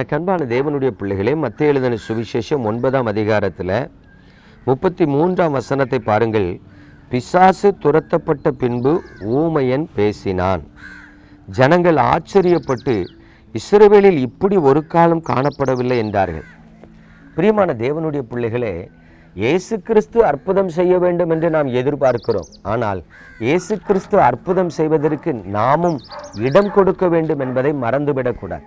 எனக்கு அன்பான தேவனுடைய பிள்ளைகளே மத்திய எழுதின சுவிசேஷம் ஒன்பதாம் அதிகாரத்தில் முப்பத்தி மூன்றாம் வசனத்தை பாருங்கள். பிசாசு துரத்தப்பட்ட பின்பு ஊமையன் பேசினான். ஜனங்கள் ஆச்சரியப்பட்டு இஸ்ரவேலில் இப்படி ஒரு காலம் காணப்படவில்லை என்றார்கள். பிரியமான தேவனுடைய பிள்ளைகளே இயேசு கிறிஸ்து அற்புதம் செய்ய வேண்டும் என்று நாம் எதிர்பார்க்கிறோம். ஆனால் இயேசு கிறிஸ்து அற்புதம் செய்வதற்கு நாமும் இடம் கொடுக்க வேண்டும் என்பதை மறந்துவிடக்கூடாது.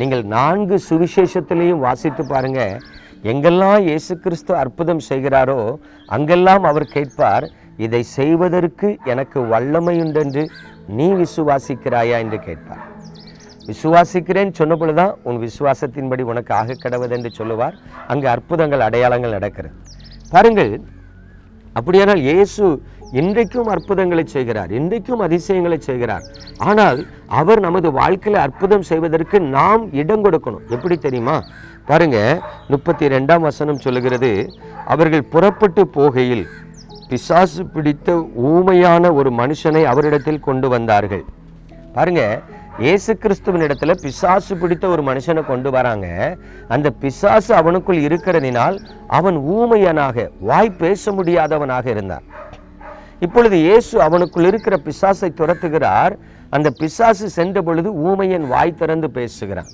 நீங்கள் நான்கு சுவிசேஷத்திலையும் வாசித்து பாருங்க. எங்கெல்லாம் இயேசு கிறிஸ்து அற்புதம் செய்கிறாரோ அங்கெல்லாம் அவர் கேட்பார் இதை செய்வதற்கு எனக்கு வல்லமையுண்டென்று நீ விசுவாசிக்கிறாயா? என்று கேட்பார். விசுவாசிக்கிறேன் சொன்னபொழுது தான் உன் விசுவாசத்தின்படி உனக்கு ஆக கடவுது சொல்லுவார். அங்கு அற்புதங்கள் அடையாளங்கள் நடக்கிறது. பாருங்கள் அப்படியானால் இயேசு இன்றைக்கும் அற்புதங்களை செய்கிறார் இன்றைக்கும் அதிசயங்களை செய்கிறார். ஆனால் அவர் நமது வாழ்க்கையில் அற்புதம் செய்வதற்கு நாம் இடம் கொடுக்கணும். எப்படி தெரியுமா? பாருங்க முப்பத்தி ரெண்டாம் வசனம் சொல்லுகிறது அவர்கள் புறப்பட்டு போகையில் பிசாசு பிடித்த ஊமையான ஒரு மனுஷனை அவரிடத்தில் கொண்டு வந்தார்கள். பாருங்க இயேசு கிறிஸ்துவின் இடத்துல பிசாசு பிடித்த ஒரு மனுஷனை கொண்டு வராங்க. அந்த பிசாசு அவனுக்குள் இருக்கிறதினால் அவன் ஊமையனாக வாய் பேச முடியாதவனாக இருந்தான். இப்பொழுது இயேசு அவனுக்குள் இருக்கிற பிசாசை துரத்துகிறார். அந்த பிசாசு சென்ற பொழுது ஊமையன் வாய் திறந்து பேசுகிறான்.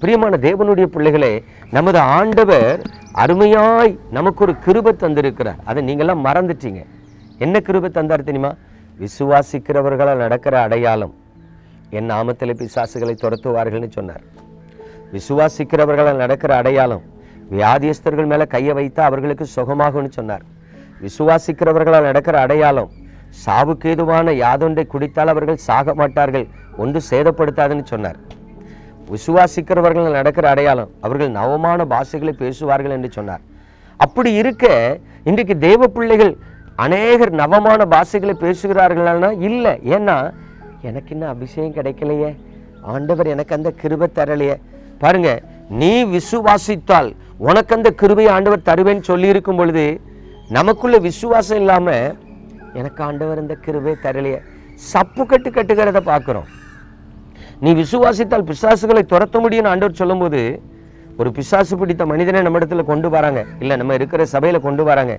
பிரியமான தேவனுடைய பிள்ளைகளே நமது ஆண்டவர் அருமையாய் நமக்கு ஒரு கிருபை தந்திருக்கிறார். அதை நீங்களாம் மறந்துட்டீங்க. என்ன கிருபை தந்தார் தெரியுமா? விசுவாசிக்கிறவர்களால் நடக்கிற அடையாளம். என் நாமத்தில் பிசாசுகளை துரத்துவார்கள்னு சொன்னார். விசுவாசிக்கிறவர்களால் நடக்கிற அடையாளம். வியாதியஸ்தர்கள் மேலே கையை வைத்தா அவர்களுக்கு சுகமாகும்னு சொன்னார். விசுவாசிக்கிறவர்களால் நடக்கிற அடையாளம் சாவுக்கு ஏதுவான யாதொன்றை குடித்தால் அவர்கள் சாக மாட்டார்கள் ஒன்று சேதப்படுத்தாதுன்னு சொன்னார். விசுவாசிக்கிறவர்கள் நடக்கிற அடையாளம் அவர்கள் நவமான பாஷைகளை பேசுவார்கள் என்று சொன்னார். அப்படி இருக்க இன்றைக்கு தேவ பிள்ளைகள் அநேகர் நவமான பாஷைகளை பேசுகிறார்கள்னா? இல்லை. ஏன்னா எனக்கு இன்னும் அபிஷேகம் கிடைக்கலையே. ஆண்டவர் எனக்கு அந்த கிருபை தரலையே. பாருங்க நீ விசுவாசித்தால் உனக்கு அந்த கிருபையை ஆண்டவர் தருவேன்னு சொல்லியிருக்கும் பொழுது நமக்குள்ள விசுவாசம் இல்லாம எனக்கு ஆண்டவர் இந்த கிருபை தரலையே. சப்பு கட்டு கட்டுகிறத பார்க்குறோம். நீ விசுவாசித்தால் பிசாசுகளை துரத்த முடியும்னு ஆண்டவர் சொல்லும்போது ஒரு பிசாசு பிடித்த மனிதனை நம்ம இடத்துல கொண்டு வராங்க. இல்லை நம்ம இருக்கிற சபையில் கொண்டு வராங்க.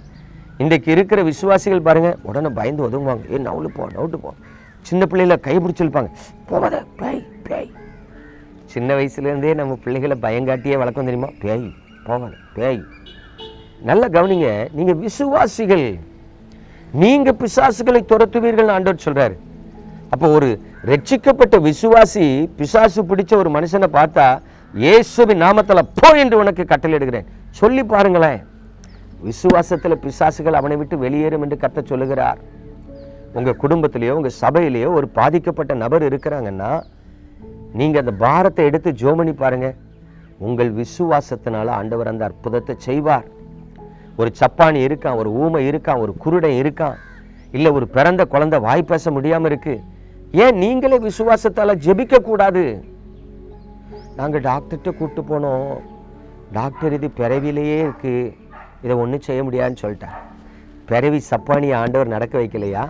இன்றைக்கு இருக்கிற விசுவாசிகள் பாருங்க உடனே பயந்து ஒதுங்குவாங்க. ஏ நவுலு போ நவுட்டு போ. சின்ன பிள்ளைகளை கை பிடிச்சிருப்பாங்க போகாத பேய் பேய். சின்ன வயசுலேருந்தே நம்ம பிள்ளைகளை பயங்காட்டியே வளர்க்கும் தெரியுமா? பேய் போகாத பேய். நல்லா கவனிங்க நீங்கள் விசுவாசிகள். நீங்கள் பிசாசுகளை துரத்துவீர்கள் ஆண்டவர் சொல்கிறார் அப்போ ஒரு ரட்சிக்கப்பட்ட விசுவாசி பிசாசு பிடிச்ச ஒரு மனுஷனை பார்த்தா இயேசுவின் நாமத்தில் போ என்று உனக்கு கட்டளையிடுகிறேன். சொல்லி பாருங்களேன். விசுவாசத்தில் பிசாசுகள் அவனை விட்டு வெளியேறும் என்று கத்த சொல்லுகிறார். உங்கள் குடும்பத்திலேயோ உங்கள் சபையிலேயோ ஒரு பாதிக்கப்பட்ட நபர் இருக்கிறாங்கன்னா நீங்கள் அந்த பாரத்தை எடுத்து ஜோமனி பாருங்கள் உங்கள் விசுவாசத்தினால ஆண்டவர் அந்த அற்புதத்தை செய்வார். ஒரு சப்பானி இருக்கான் ஒரு ஊமை இருக்கான் ஒரு குருடன் இருக்கான் இல்லை ஒரு பிறந்த குழந்தை வாய் பேச முடியாமல் இருக்கு. ஏன் நீங்களே விசுவாசத்தால் ஜெபிக்க கூடாது? டாக்டர்கிட்ட கூப்பிட்டு போனோம். டாக்டர் இது பிறவிலேயே இருக்கு. இதை ஒன்றும் செய்ய முடியாதுன்னு சொல்லிட்டேன் பிறவி சப்பானி ஆண்டவர் நடக்க வைக்கலையா?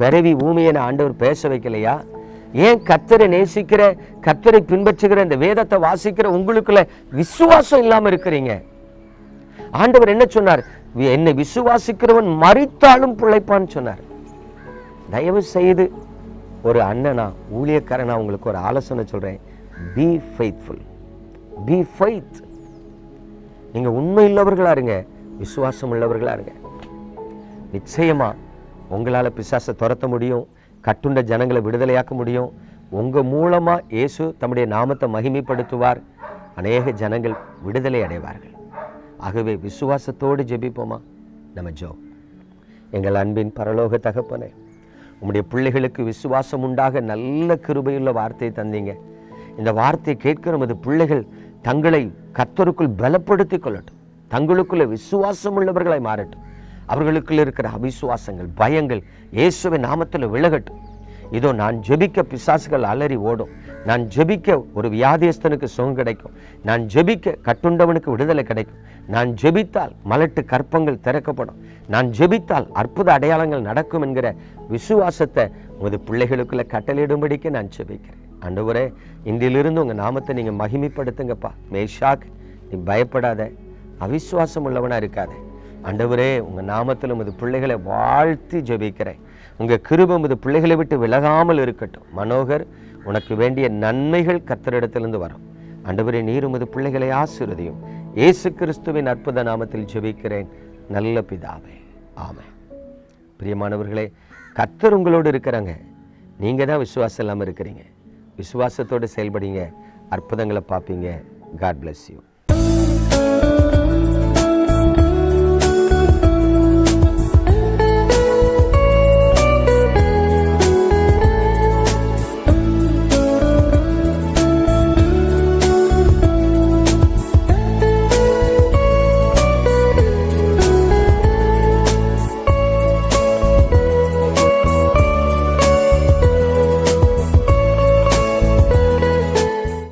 பிறவி ஊமையனை ஆண்டவர் பேச வைக்கலையா? ஏன் கத்தரை நேசிக்கிற கத்தரை பின்பற்றுகிற இந்த வேதத்தை வாசிக்கிற உங்களுக்குள்ள விசுவாசம் இல்லாமல் இருக்கிறீங்க? ஆண்டவர் என்ன சொன்னார்? வி- என்னை விசுவாசிக்கிறவன் மறித்தாலும் பிழைப்பான்னு சொன்னார். தயவு செய்து ஒரு அண்ணனா ஊழியக்காரனா உங்களுக்கு ஒரு ஆலோசனை சொல்கிறேன் பி ஃபெய்த்ஃபுல் பி ஃபைத் நீங்கள் உண்மை உள்ளவர்களாக இருங்க விசுவாசம் உள்ளவர்களாக இருங்க. நிச்சயமா உங்களால் பிசாசை துரத்த முடியும் கட்டுண்ட ஜனங்களை விடுதலையாக்க முடியும். உங்கள் மூலமாக இயேசு தம்முடைய நாமத்தை மகிமைப்படுத்துவார். அநேக ஜனங்கள் விடுதலை அடைவார்கள். ஆகவே விசுவாசத்தோடு ஜெபிப்போமா? நம்ம ஜோ எங்கள் அன்பின் பரலோக தகப்பனே உம்முடைய பிள்ளைகளுக்கு விசுவாசம் உண்டாக நல்ல கிருபையுள்ள வார்த்தையை தந்தீங்க. இந்த வார்த்தையை கேட்கிற நமது பிள்ளைகள் தங்களை கத்தருக்குள் பலப்படுத்தி கொள்ளட்டும். தங்களுக்குள்ள விசுவாசம் உள்ளவர்களாய் மாறட்டும். அவர்களுக்குள் இருக்கிற அவிசுவாசங்கள் பயங்கள் இயேசுவை நாமத்தில் விலகட்டும். இதோ நான் ஜெபிக்க பிசாசுகள் அலறி ஓடும். நான் ஜெபிக்க ஒரு வியாதியஸ்தனுக்கு சுகம் கிடைக்கும். நான் ஜெபிக்க கட்டுண்டவனுக்கு விடுதலை கிடைக்கும். நான் ஜெபித்தால் மலட்டு கற்பங்கள் திறக்கப்படும். நான் ஜெபித்தால் அற்புத அடையாளங்கள் நடக்கும் என்கிற விசுவாசத்தை உமது பிள்ளைகளுக்குள்ள கட்டளையிடும்படிக்கு நான் ஜெபிக்கிறேன். அன்றுவரே இன்றிலிருந்து உங்கள் நாமத்தை நீங்கள் மகிமைப்படுத்துங்கப்பா. மேஷாக் நீ பயப்படாத. அவிசுவாசம் உள்ளவனாக இருக்காத. அண்டவரே உங்கள் நாமத்தில் உமது பிள்ளைகளை வாழ்த்தி ஜெபிக்கிறேன். உங்கள் கிருபம் உமது பிள்ளைகளை விட்டு விலகாமல் இருக்கட்டும். மனோகர் உனக்கு வேண்டிய நன்மைகள் கத்தரிடத்திலிருந்து வரும். ஆண்டவரே நீர் உமது பிள்ளைகளை ஆசீர்வதியும். இயேசு கிறிஸ்துவின் அற்புத நாமத்தில் ஜெபிக்கிறேன். நல்ல பிதாவே. ஆமை பிரியமானவர்களே கத்தர் உங்களோடு இருக்கிறாங்க. நீங்கள் தான் விசுவாசம் இல்லாமல் இருக்கிறீங்க. விசுவாசத்தோடு செயல்படுங்க. அற்புதங்களை பார்ப்பீங்க. God bless you